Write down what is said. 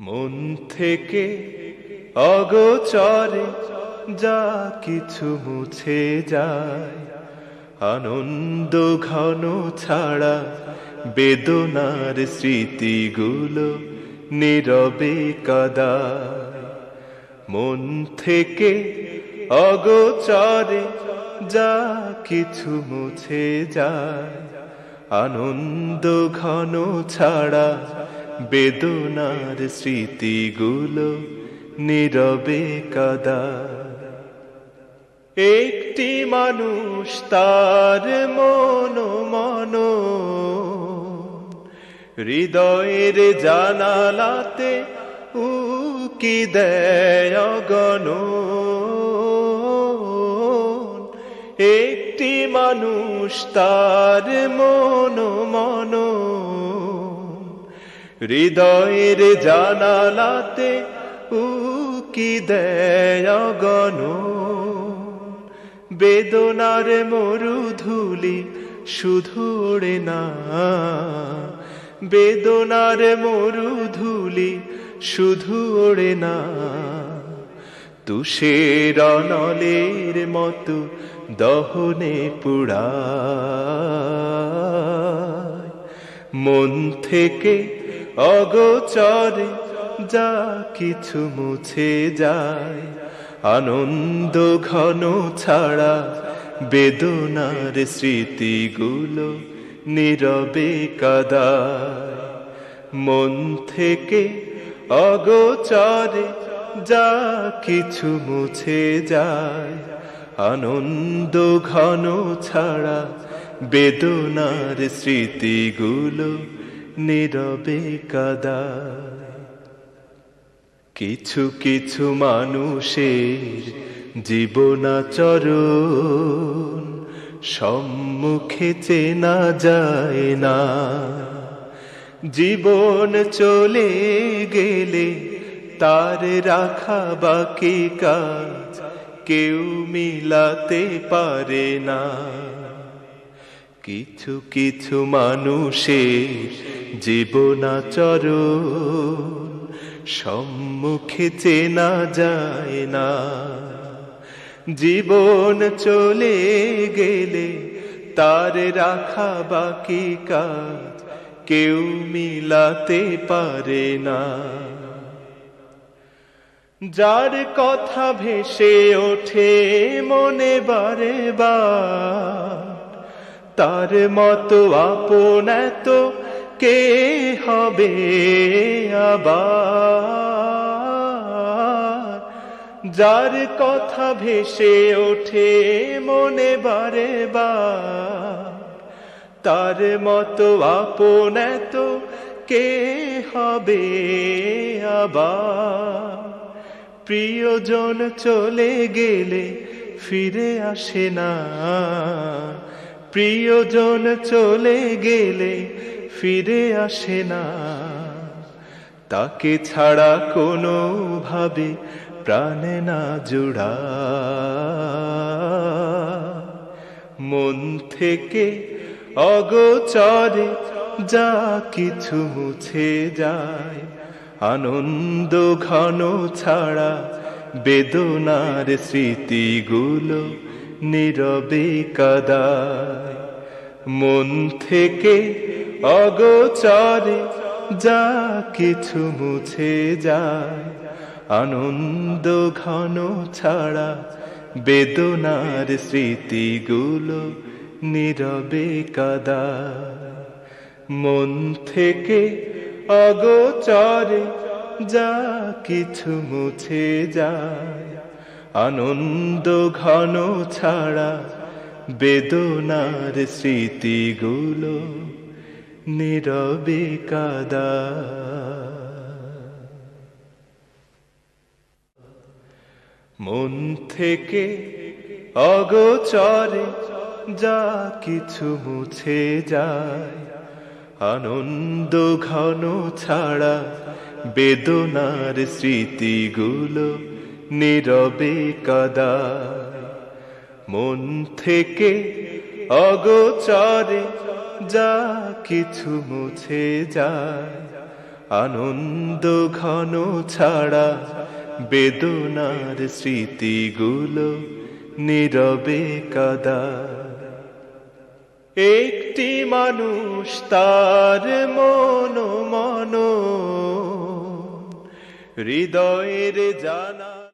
মন থেকে অগোচরে যা কিছু মুছে যায়। আনন্দ ঘন ছাড়া বেদনার স্মৃতিগুলো নীরবে কাদায়। মন থেকে অগোচরে যা কিছু মুছে যায়। আনন্দ ঘন ছাড়া বেদনার স্মৃতিগুলো নীরবে কাদা। একটি মানুষ তার মন মন হৃদয়ের জানালাতে উকি দেয় গণ একটি মানুষ তার মন মন হৃদয়ের জানালাতে উকি দেয় গণ। বেদনার মরুধুলি শুধু ওড়ে না। বেদনার মরুধুলি শুধু ওড়ে না। তুষের নলের মতো দহনে পুড়া মন থেকে অগোচরে যা কিছু মুছে যায়, আনন্দ ঘন ছাড়া বেদনার স্মৃতিগুলো নীরবে কাদায়। মন থেকে অগোচরে যা কিছু মুছে যায়, আনন্দ ঘন ছাড়া বেদনার স্মৃতিগুলো নীরবে কাদায় কিছু কিছু মানুষের জীবনাচরণ সম্মুখে চেনা যায় না। জীবন চলে গেলে তার রাখা বাকি কাজ কেউ মিলাতে পারে না। কিছু কিছু মানুষের জীবনাচরণ সম্মুখে চেনা যায় না। জীবন চলে গেলে তার রাখা বাকি কাজ কেউ মিলাতে পারে না। যার কথা ভেসে ওঠে মনে বারে বার তার মতো আপন এত কে হবে আবার? যার কথা ভেসে ওঠে মনে বারে তার মতো আপন এত কে হবে আবার? প্রিয়জন চলে গেলে ফিরে আসে না। প্রিয়জন চলে গেলে ফিরে আসে না। তাকে ছাড়া কোনো ভাবে প্রাণে না জোড়া। মন থেকে অগোচরে যা কিছু মুছে যায়, আনন্দ ঘন ছাড়া বেদনার স্মৃতিগুলো নীরবে কাদায়। মন থেকে অগোচরে যা কিছু মুছে যায়, আনন্দ ঘন ছাড়া বেদনার স্মৃতিগুলো নীরবে কাদায়। মন থেকে অগোচরে যা কিছু মুছে যায়, আনন্দ ঘন ছাড়া বেদনার স্মৃতিগুলো নীরবে কাদা মন থেকে অগোচরে যা কিছু মুছে যায়, আনন্দ ঘন ছাড়া বেদনার স্মৃতিগুলো নীরবে কাদায়। মন থেকে অগোচরে যা কিছু মুছে যায়, আনন্দ ঘন ছাড়া বেদনার স্মৃতিগুলো নীরবে কাদা একটি মানুষ তার মন মন হৃদয়ের জানা